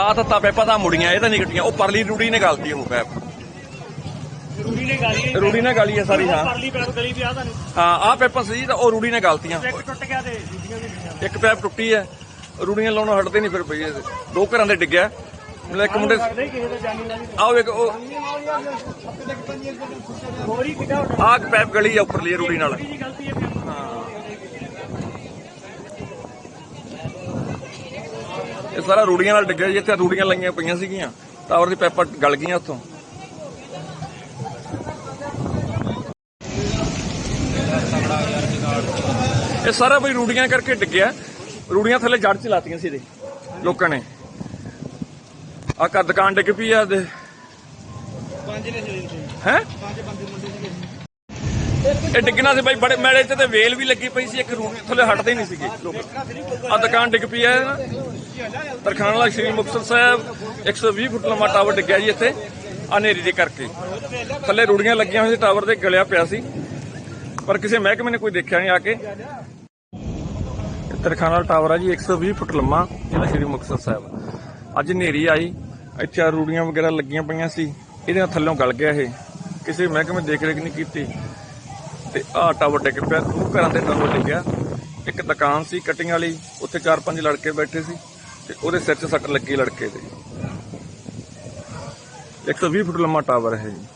ਆ ਤਾਂ ਤਾਂ ਪੈਪਾਂ ਤਾਂ ਮੁੜੀਆਂ ਇਹ ਤਾਂ ਨਹੀਂ ਕੱਟੀਆਂ। ਉਹ ਪਰਲੀ ਰੂੜੀ ਨੇ ਗਲਤੀ ਉਹ ਪੈਪ। ਰੂੜੀ ਨੇ ਗਾਲੀ ਹੈ। ਰੂੜੀ ਨੇ ਗਾਲੀ ਹੈ ਸਾਰੀ ਹਾਂ। ਪਰਲੀ ਪੈਪ ਗਲੀ ਵੀ ਆ ਤੁਹਾਨੂੰ ਹਾਂ ਆ ਪੈਪਾਂ ਸੀ ਤਾਂ ਉਹ ਰੂੜੀ ਨੇ ਗਲਤੀਆਂ। ਇੱਕ ਟੁੱਟ ਗਿਆ ਤੇ ਦੂਜੀਆਂ ਵੀ ਇੱਕ ਪੈਪ ਟੁੱਟੀ ਹੈ। ਰੂੜੀਆਂ ਲਾਉਣੋਂ ਹਟਦੇ ਨਹੀਂ ਫਿਰ ਪਈ। ਦੋ ਘਰਾਂ ਦੇ ਡਿੱਗਿਆ। ਮਤਲਬ ਇੱਕ ਮੁੰਡੇ ਆਓ ਇੱਕ ਉਹ ਆਹ ਪੈਪ ਗਲੀ ਆ ਉੱਪਰਲੀ ਰੂੜੀ ਨਾਲ ਜੀ ਗਲਤੀ ਹੈ ਵੀ ਇਹ ਸਾਰਾ ਰੂੜੀਆਂ ਨਾਲ ਡਿੱਗਿਆ ਜੀ ਰੂੜੀਆਂ ਲਾਈਆਂ ਪਈਆਂ ਸੀਗੀਆਂ, ਟਾਵਰ ਦੀ ਪੈਪਾਂ ਗਲ ਗਈਆਂ ਉੱਥੋਂ। ਇਹ ਸਾਰਾ ਬਈ ਰੂੜੀਆਂ ਕਰਕੇ ਡਿੱਗਿਆ, ਰੂੜੀਆਂ ਥੱਲੇ ਜੜ ਚ ਲਾਤੀਆਂ ਸੀ ਇਹਦੇ, ਲੋਕਾਂ ਨੇ। ਆ ਕਾ ਦੁਕਾਨ ਡਿੱਗ ਪਈ ਆ ਦੇ ਪੰਜ ਨੇ ਹੈ? ਪੰਜ ਬੰਦੇ ਮੁੰਡੇ ਸੀਗੇ ਇਹ ਡਿੱਗਣਾ ਸੀ ਬਾਈ, ਬੜੇ ਮੈਲੇ ਤੇ ਤੇ ਵੇਲ ਵੀ ਲੱਗੀ ਪਈ ਸੀ, ਇੱਕ ਰੂੜੀ ਥੱਲੇ ਹਟਦੇ ਨਹੀਂ ਸੀਗੇ। ਆ ਦੁਕਾਨ ਡਿੱਗ ਪਈ ਆ ਤਰਖਾਣ ਵਾਲਾ ਸ਼੍ਰੀ ਮੁਕਤਸਰ ਸਾਹਿਬ 120 ਫੁੱਟ ਲੰਮਾ ਟਾਵਰ ਡਿੱਗਿਆ ਜੀ ਇੱਥੇ ਹਨੇਰੀ ਦੇ ਕਰਕੇ। ਥੱਲੇ ਰੂੜੀਆਂ ਲੱਗੀਆਂ ਹੋਈਆਂ ਸੀ, ਟਾਵਰ ਦੇ ਗਲਿਆ ਪਿਆ ਸੀ। ਪਰ ਕਿਸੇ ਮਹਿਕਮੇ ਨੇ ਕੋਈ ਦੇਖਿਆ ਨਹੀਂ ਆ ਕੇ। ਤਰਖਾਣ ਵਾਲਾ ਟਾਵਰ ਆ ਜੀ 120 ਫੁੱਟ ਲੰਮਾ, ਜਿਹੜਾ ਸ਼੍ਰੀ ਮੁਕਤਸਰ ਸਾਹਿਬ ਅੱਜ ਹਨੇਰੀ ਆਈ, ਇੱਥੇ ਆਹ ਰੂੜੀਆਂ ਵਗੈਰਾ ਲੱਗੀਆਂ ਪਈਆਂ ਸੀ, ਇਹਦੇ ਨਾਲ ਥੱਲੋਂ ਗਲ ਗਿਆ ਇਹ। ਕਿਸੇ ਮਹਿਕਮੇ ਦੇਖ ਰੇਖ ਨਹੀਂ ਕੀਤੀ। ਤੇ ਆਹ ਟਾਵਰ ਡਿੱਗ ਪਿਆ ਦੋ ਘਰਾਂ ਦੇ ਟਾਵਰ ਡਿੱਗਿਆ ਇੱਕ ਦੁਕਾਨ ਸੀ ਕਟਿੰਗ ਵਾਲੀ, ਉੱਥੇ ਚਾਰ ਪੰਜ ਲੜਕੇ ਬੈਠੇ ਸੀ ਤੇ ਉਹਦੇ ਸਿਰ 'ਚ ਸੱਟ ਲੱਗੀ ਲੜਕੇ ਦੇ। 120 ਫੁੱਟ ਲੰਮਾ ਟਾਵਰ ਹੈ ਜੀ।